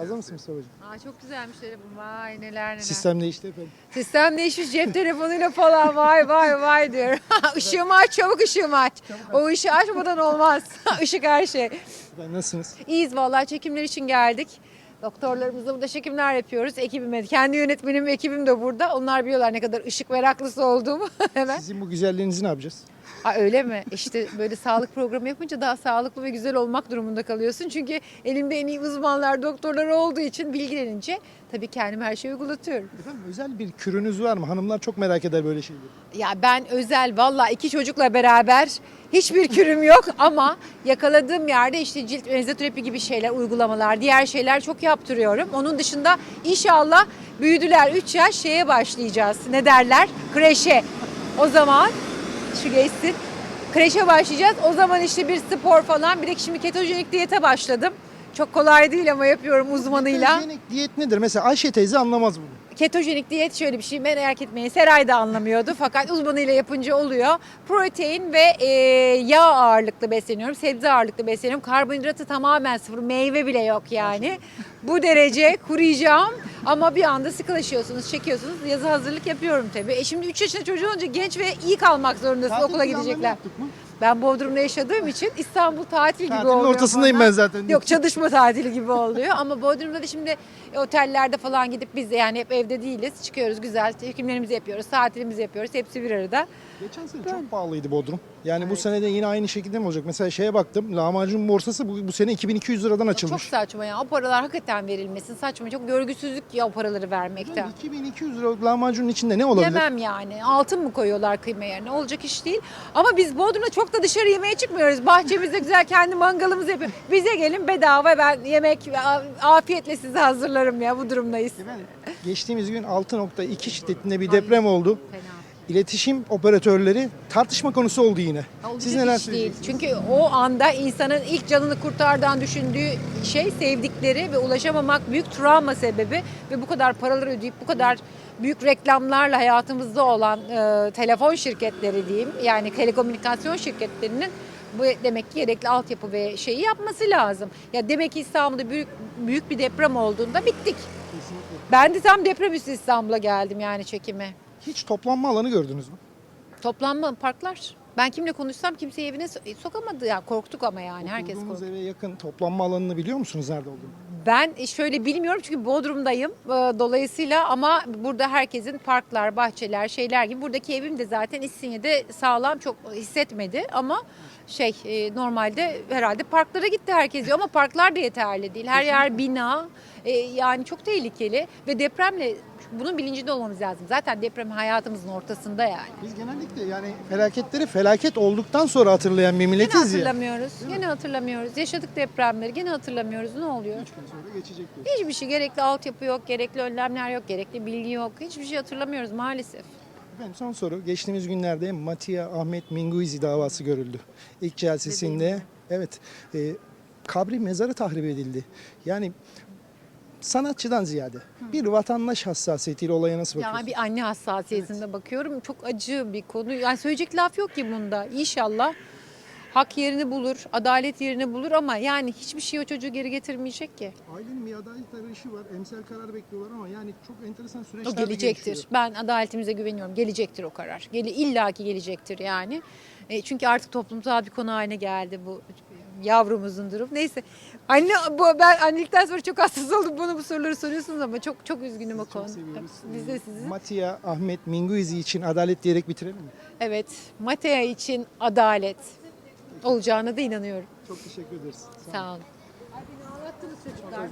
Hazır mısın Mustafa Hocam? Aa, çok güzelmiş telefon. Vay neler neler. Sistem değişti efendim. Sistem değişmiş cep telefonuyla falan vay vay vay diyor. ışığımı aç çabuk ışığımı aç. O ışığı açmadan olmaz. Işık her şey. Efendim nasılsınız? İyiyiz vallahi çekimler için geldik. Doktorlarımızla burada çekimler yapıyoruz. Ekibime, kendi yönetmenim ve ekibim de burada. Onlar biliyorlar ne kadar ışık meraklısı olduğumu hemen. Sizin bu güzelliğinizi ne yapacağız? Aa, öyle mi? İşte böyle sağlık programı yapınca daha sağlıklı ve güzel olmak durumunda kalıyorsun. Çünkü elimde en iyi uzmanlar, doktorlar olduğu için bilgilenince tabii kendim her şeyi uygulatıyorum. Efendim özel bir kürünüz var mı? Hanımlar çok merak eder böyle şeyleri. Ya ben özel valla iki çocukla beraber hiçbir kürüm yok ama yakaladığım yerde işte cilt mezoterapi gibi şeyler, uygulamalar, diğer şeyler çok yaptırıyorum. Onun dışında inşallah büyüdüler 3 yaş şeye başlayacağız. Ne derler? Kreşe. O zaman şu geçsin. Kreşe başlayacağız. O zaman işte bir spor falan. Bir de şimdi ketojenik diyete başladım. Çok kolay değil ama yapıyorum uzmanıyla. Ketojenik diyet nedir? Mesela Ayşe teyze anlamaz bunu. Ketojenik diyet şöyle bir şey merak etmeyin. Seray da anlamıyordu fakat uzmanıyla yapınca oluyor. Protein ve e, yağ ağırlıklı besleniyorum. Sebze ağırlıklı besleniyorum. Karbonhidratı tamamen sıfır. Meyve bile yok yani. Bu derece kuruyacağım ama bir anda sıkılaşıyorsunuz, çekiyorsunuz. Yazı hazırlık yapıyorum tabii. E şimdi 3 yaşında çocuğu olunca genç ve iyi kalmak zorundasın okula gidecekler. Ben Bodrum'da yaşadığım için İstanbul tatil gibi Tatilin oluyor ortasındayım bana. ben zaten. Yok çalışma tatili gibi oluyor ama Bodrum'da da şimdi otellerde falan gidip biz de yani hep evde değiliz. Çıkıyoruz güzel çekimlerimizi yapıyoruz, tatilimizi yapıyoruz. Hepsi bir arada. Geçen sene çok pahalıydı Bodrum. Yani bu sene de yine aynı şekilde mi olacak? Mesela şeye baktım. Lahmacun borsası bu, bu sene 2200 liradan Çok açılmış. saçma ya. O paralar hakikaten verilmesin. Saçma. Çok görgüsüzlük ya o paraları vermekten. 2200 lira lahmacunun içinde ne olabilir? Yemem yani. Altın mı koyuyorlar kıyma yerine? Olacak iş değil. Ama biz Bodrum'da çok da dışarı yemeğe çıkmıyoruz. Bahçemizde güzel kendi mangalımızı yapıyoruz. Bize gelin bedava ben yemek afiyetle size hazırlarım ya. Bu durumdayız. Geçtiğimiz gün 6.2 şiddetinde bir deprem oldu. Fena. İletişim operatörleri tartışma konusu oldu yine. Olacak Siz neler iş değil. Çünkü o anda insanın ilk canını kurtardan düşündüğü şey sevdikleri ve ulaşamamak büyük travma sebebi ve bu kadar paralar ödeyip bu kadar büyük reklamlarla hayatımızda olan e, telefon şirketleri diyeyim yani telekomünikasyon şirketlerinin bu demek ki gerekli altyapı ve şeyi yapması lazım. Ya demek ki İstanbul'da büyük büyük bir deprem olduğunda bittik. Ben de tam deprem üstü İstanbul'a geldim yani çekime. Hiç toplanma alanı gördünüz mü? Toplanma parklar. Ben kimle konuşsam kimseyi evine so- sokamadı ya. Korktuk ama yani herkes Oturduğunuz korktu. eve yakın toplanma alanını biliyor musunuz nerede olduğunu? Ben şöyle bilmiyorum çünkü Bodrum'dayım Ee, dolayısıyla ama burada herkesin parklar, bahçeler, şeyler gibi. Buradaki evim de zaten İstinye'de sağlam çok hissetmedi ama şey e, normalde herhalde parklara gitti herkes diyor ama parklar da yeterli değil. Her yer bina E, yani çok tehlikeli ve depremle bunun bilincinde olmamız lazım. Zaten deprem hayatımızın ortasında yani. Biz genellikle yani felaketleri felaket olduktan sonra hatırlayan bir Gene milletiz ya. hatırlamıyoruz. Gene hatırlamıyoruz. Yaşadık depremleri. Gene hatırlamıyoruz. Ne oluyor? Üç gün sonra geçecek diyor. Hiçbir şey gerekli altyapı yok, gerekli önlemler yok, gerekli bilgi yok. Hiçbir şey hatırlamıyoruz maalesef. Efendim son soru. Geçtiğimiz günlerde Matia Ahmet Minguizi davası görüldü. İlk celsesinde evet e, kabri mezarı tahrip edildi. Yani sanatçıdan ziyade bir vatandaş hassasiyetiyle olaya nasıl bakıyorsunuz? Yani bir anne hassasiyetinde bakıyorum. Çok acı bir konu. Yani söyleyecek laf yok ki bunda. İnşallah hak yerini bulur, adalet yerini bulur ama yani hiçbir şey o çocuğu geri getirmeyecek ki. Ailenin bir adalet arayışı var. Emsal karar bekliyorlar ama yani çok enteresan O süreçler de gelecektir. gelişiyor. Ben adaletimize güveniyorum. Gelecektir o karar. Geli illaki gelecektir yani. E, çünkü artık toplumsal bir konu haline geldi bu yavrumuzun durum. Neyse. Anne bu ben annelikten sonra çok hassas oldum. Bana bu soruları soruyorsunuz ama çok çok üzgünüm o Çok konu. seviyoruz. Biz de sizi. Matia Ahmet Minguizi için adalet diyerek bitirelim mi? Evet. Matea için adalet olacağına da inanıyorum. Çok teşekkür ederiz. Sağ olun. Beni ağlattınız çocuklar.